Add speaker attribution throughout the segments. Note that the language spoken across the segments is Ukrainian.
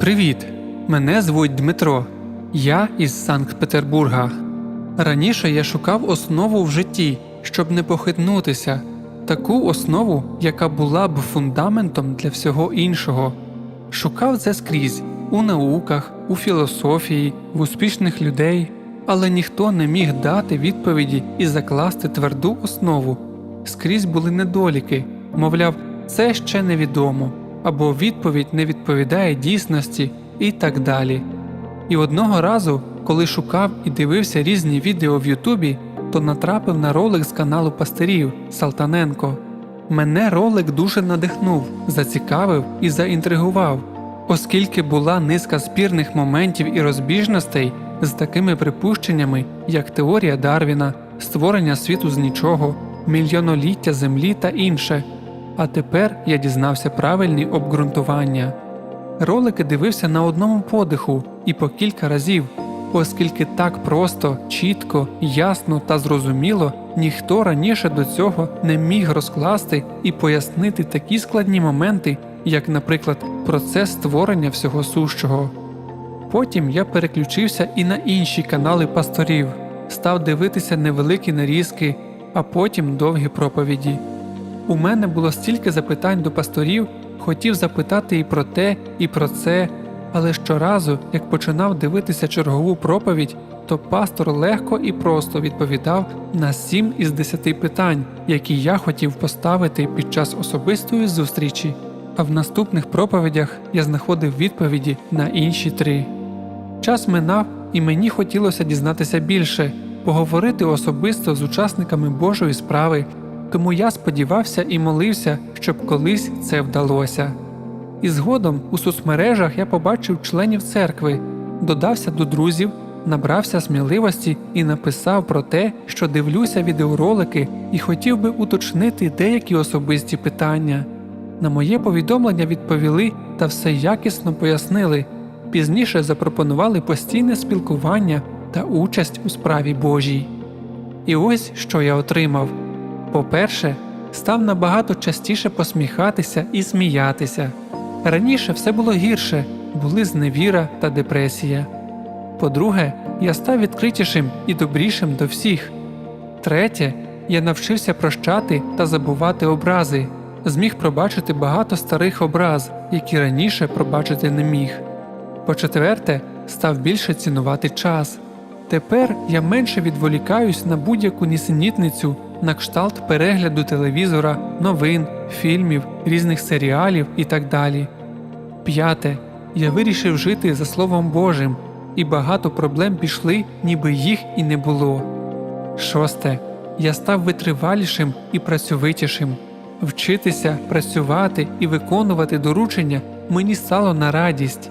Speaker 1: Привіт! Мене звуть Дмитро. Я із Санкт-Петербурга. Раніше я шукав основу в житті, щоб не похитнутися, таку основу, яка була б фундаментом для всього іншого. Шукав це скрізь у науках, у філософії, в успішних людей, але ніхто не міг дати відповіді і закласти тверду основу. Скрізь були недоліки, мовляв, це ще невідомо, або відповідь не відповідає дійсності і так далі. І одного разу, коли шукав і дивився різні відео в Ютубі, то натрапив на ролик з каналу пастирів Салтаненко. Мене ролик дуже надихнув, зацікавив і заінтригував, оскільки була низка спірних моментів і розбіжностей з такими припущеннями, як теорія Дарвіна, створення світу з нічого, мільйоноліття землі та інше. А тепер я дізнався правильні обґрунтування. Ролики дивився на одному подиху і по кілька разів, оскільки так просто, чітко, ясно та зрозуміло ніхто раніше до цього не міг розкласти і пояснити такі складні моменти, як, наприклад, процес створення всього сущого. Потім я переключився і на інші канали пасторів, став дивитися невеликі нарізки, а потім довгі проповіді. У мене було стільки запитань до пасторів, хотів запитати і про те, і про це, але щоразу, як починав дивитися чергову проповідь, то пастор легко і просто відповідав на сім із десяти питань, які я хотів поставити під час особистої зустрічі. А в наступних проповідях я знаходив відповіді на інші три. Час минав, і мені хотілося дізнатися більше, поговорити особисто з учасниками Божої справи, тому я сподівався і молився, щоб колись це вдалося. І згодом у соцмережах я побачив членів церкви, додався до друзів, набрався сміливості і написав про те, що дивлюся відеоролики і хотів би уточнити деякі особисті питання. На моє повідомлення відповіли та все якісно пояснили. Пізніше запропонували постійне спілкування та участь у справі Божій. І ось що я отримав: по-перше, став набагато частіше посміхатися і сміятися. Раніше все було гірше, були зневіра та депресія. По-друге, я став відкритішим і добрішим до всіх. Третє, я навчився прощати та забувати образи, зміг пробачити багато старих образ, які раніше пробачити не міг. По-четверте, став більше цінувати час. Тепер я менше відволікаюсь на будь-яку нісенітницю на кшталт перегляду телевізора, новин, фільмів, різних серіалів і так далі. П'яте. Я вирішив жити за Словом Божим, і багато проблем пішли, ніби їх і не було. Шосте. Я став витривалішим і працьовитішим. Вчитися, працювати і виконувати доручення мені стало на радість.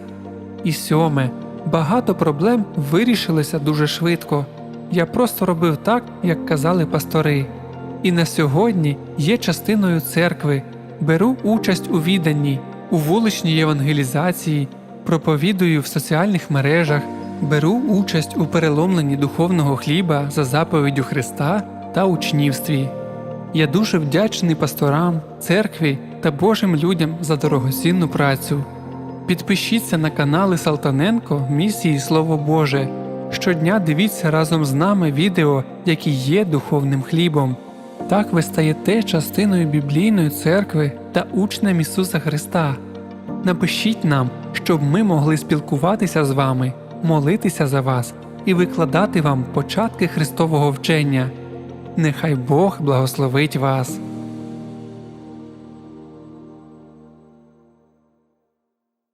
Speaker 1: І сьоме, багато проблем вирішилися дуже швидко. Я просто робив так, як казали пастори. І на сьогодні є частиною церкви, беру участь у відданні, у вуличній євангелізації, проповідую в соціальних мережах, беру участь у переломленні духовного хліба за заповіддю Христа та учнівстві. Я дуже вдячний пасторам, церкві та Божим людям за дорогоцінну працю. Підпишіться на канали Салтаненко місії Слово Боже. Щодня дивіться разом з нами відео, які є духовним хлібом. Так ви стаєте частиною біблійної церкви та учнем Ісуса Христа. Напишіть нам, щоб ми могли спілкуватися з вами, молитися за вас і викладати вам початки Христового вчення. Нехай Бог благословить вас.